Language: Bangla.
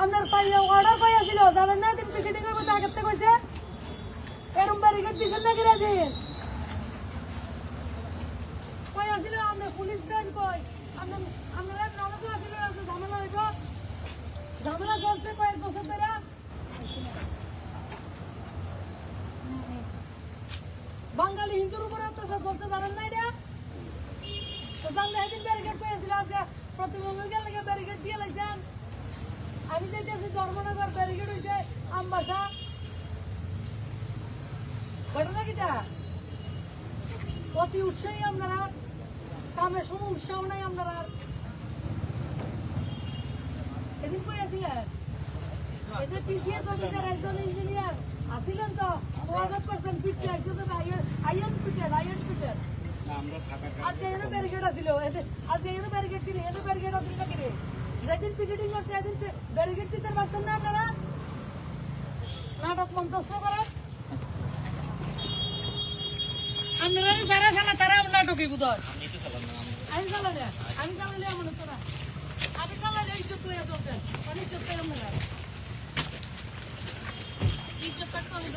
আপনার পাইয়া অর্ডার পাই আসিল জানেন না দিন টিকিটিং করব আগের থেকে কইছে এরম ব্যারিকেড দিছেন না কিরা দিন কই আসিল আপনার পুলিশ ব্যান্ড কই আপনারা নলকে আসিল ঝামেলা হইব ঝামেলা চলছে কয়েক বছর ধরে। বাঙালি হিন্দুর উপরে অত্যাচার চলতে জানেন না এটা? তো ব্যারিকেড পেয়েছিল আজকে প্রতিবন্ধকের ব্যারিকেড দিয়ে লাইছেন আমি যাইতেছি ধর্মনগর ব্যারিকেড হয়েছে আমবাসা। ঘটনা কিটা? অতি উৎসাহী আপনারা। সময় উৎসাহ নাই আপনারা এদিন কই আছিলেন? এই যে পিসিএস অফিসার একজন ইঞ্জিনিয়ার আসিলেন তো? স্বাগত করছেন পিঠে আইসো তো আইয়ন পিঠের আইয়ন পিঠের আজকে এনে ব্যারিকেড এতে আজকে এনে ব্যারিকেড কিনে এনে ব্যারিকেড আছিল না কিনে যেদিন পিকেটিং করছে এদিন ব্যারিকেড দিতে পারছেন না আপনারা? নাটক মন্তব্য করেন। আপনারা যারা নাটকই বুধ আমি চালালে আমি চালালে এমন হতো না। আমি চালালে ইজ্জত করে চলতেন অনেক ইজ্জত করে আমরা ইজ্জত থাকতো আমি